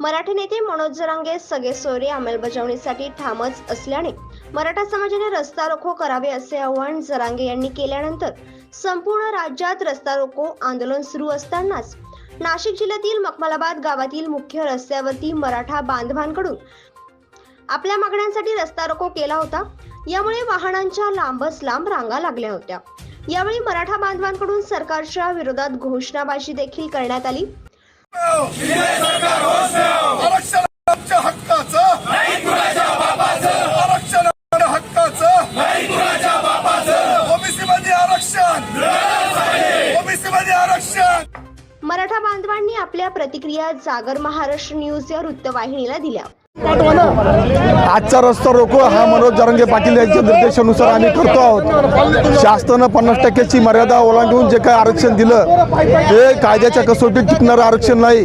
मराठी नेते मनोज जरांगे सगळे सोयरे अंमलबजावणीसाठी ठामच असल्याने मराठा समाजाने रस्ता रोको करावे असे आवाहन जरांगे यांनी केल्यानंतर संपूर्ण राज्यात रस्ता रोको आंदोलन सुरू असतानाच नाशिक जिल्ह्यातील मकमलाबाद गावातील मुख्य रस्त्यावरती मराठा बांधवांकडून आपल्या मागण्यांसाठी रस्ता रोको केला होता. यामुळे वाहनांच्या लांबच लांब रांगा लागल्या होत्या. यावेळी मराठा बांधवांकडून सरकारच्या विरोधात घोषणाबाजी देखील करण्यात आली. हक्काचं हक्काचं ओबीसी मध्ये आरक्षण ओबीसी मध्ये आरक्षण. मराठा बांधवांनी आपल्या प्रतिक्रिया जागर महाराष्ट्र न्यूज या वृत्तवाहिनीला दिल्या. आजचा रस्ता रोको हा मनोज जरंगे पाटील यांच्या निर्देशानुसार आम्ही करतो आहोत. शासनानं पन्नास टक्क्याची मर्यादा ओलांडून जे काही आरक्षण दिलं हे कायद्याच्या कसोटीत टिकणारं आरक्षण नाही.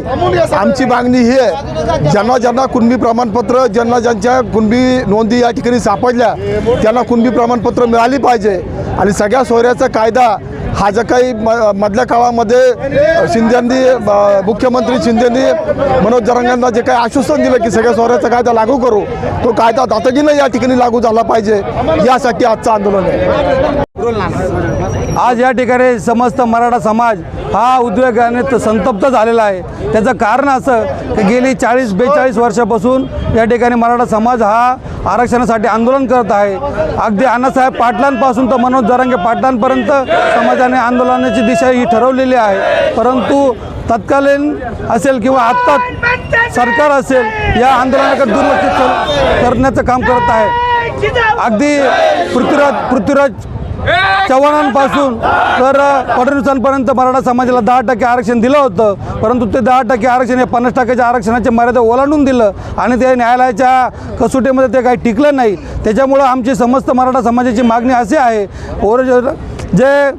आमची मागणी ही आहे ज्यांना ज्यांना कुणबी प्रमाणपत्र ज्यांना ज्यांच्या कुणबी नोंदी या ठिकाणी सापडल्या त्यांना कुणबी प्रमाणपत्र मिळाली पाहिजे. आणि सगळ्या सोयऱ्याचा कायदा हा जो काही म मधल्या काळामध्ये शिंदेंनी मुख्यमंत्री शिंदेंनी मनोज जरांगांना जे काही आश्वासन दिलं की सगळ्या सोहऱ्याचा कायदा लागू करू तो कायदा दातगीनं या ठिकाणी लागू झाला पाहिजे यासाठी आजचं आंदोलन आहे. आज या ठिकाणी समस्त मराठा समाज हा उद्वेगाने संतप्त झालेला आहे. त्याचं कारण असं की गेली चाळीस बेचाळीस वर्षापासून या ठिकाणी मराठा समाज हा आरक्षणासाठी आंदोलन करत आहे. अगदी अण्णासाहेब पाटलांपासून तर मनोज जरांगे पाटलांपर्यंत समाजाने आंदोलनाची दिशा ही ठरवलेली आहे. परंतु तत्कालीन असेल किंवा आत्ता सरकार असेल या आंदोलनाकडे दुर्लक्ष करण्याचं काम करत आहे. अगदी पृथ्वीराज पृथ्वीराज चव्हाणांपासून तर फडणवीसांपर्यंत मराठा समाजाला दहा टक्के आरक्षण दिलं होतं. परंतु ते दहा टक्के आरक्षण हे पन्नास टक्क्याच्या आरक्षणाची मर्यादा ओलांडून दिलं आणि ते न्यायालयाच्या कसोटीमध्ये ते काही टिकलं नाही. त्याच्यामुळं आमची समस्त मराठा समाजाची मागणी अशी आहे ओर जे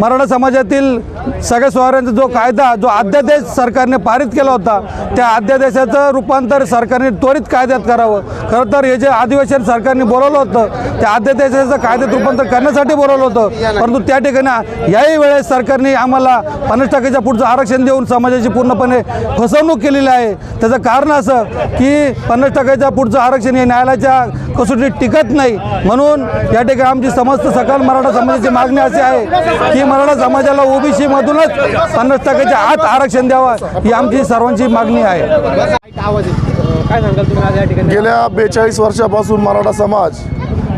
मराठा समाजातील सगळ्या सोहऱ्यांचा जो कायदा जो अध्यादेश सरकारने पारित केला होता त्या अध्यादेशाचं रूपांतर सरकारने त्वरित कायद्यात करावं. खरं तर हे जे अधिवेशन सरकारने बोलवलं होतं त्या अध्यादेशाचं कायद्यात रूपांतर करण्यासाठी बोलवलं होतं. परंतु त्या ठिकाणी याही वेळेस सरकारने आम्हाला पन्नास टक्क्याच्या पुढचं आरक्षण देऊन समाजाची पूर्णपणे फसवणूक केलेली आहे. त्याचं कारण असं की पन्नास टक्क्याच्या पुढचं आरक्षण हे न्यायालयाच्या कसोटीत टिकत नाही. म्हणून या ठिकाणी आमची समस्त सकल मराठा समाजाची मागणी अशी आहे. की मराठा समाजाला ओबीसी मधूनच पन्नास टक्क्याच्या आत आरक्षण द्यावं ही आमची सर्वांची मागणी आहे. गेल्या बेचाळीस वर्षापासून मराठा समाज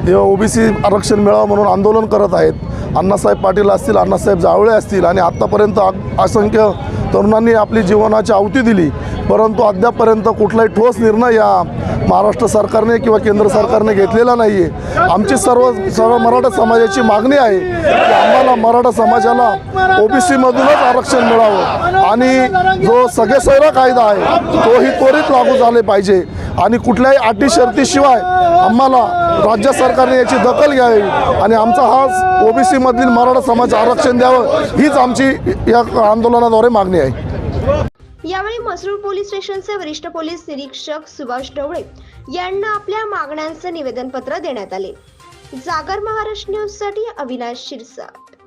हे ओबीसी आरक्षण मिळावं म्हणून आंदोलन करत आहेत. अण्णासाहेब पाटील असतील अण्णासाहेब जावळे असतील आणि आत्तापर्यंत असंख्य तरुणांनी आपली जीवनाची आवती दिली. परंतु अद्यापपर्यंत कुठलाही ठोस निर्णय या महाराष्ट्र सरकारने किंवा केंद्र सरकारने घेतलेला नाही आहे आमची सर्व सर्व मराठा समाजाची मागणी आहे की आम्हाला मराठा समाजाला ओबीसीमधूनच आरक्षण मिळावं. आणि जो सगळे सैरा कायदा आहे तोही त्वरित लागू झाले पाहिजे. आणि कुठल्याही अटी शर्तीशिवाय आम्हाला राज्य सरकारने याची दखल घ्यावी. आणि आमचा हा ओबीसीमधील मराठा समाज आरक्षण द्यावं हीच आमची या आंदोलनाद्वारे मागणी आहे. यावेळी मसरूळ पोलीस स्टेशनचे वरिष्ठ पोलीस निरीक्षक सुभाष ढवळे यांना आपल्या मागण्यांचे निवेदनपत्र देण्यात आले. जागर महाराष्ट्र न्यूजसाठी अविनाश शिरसाट.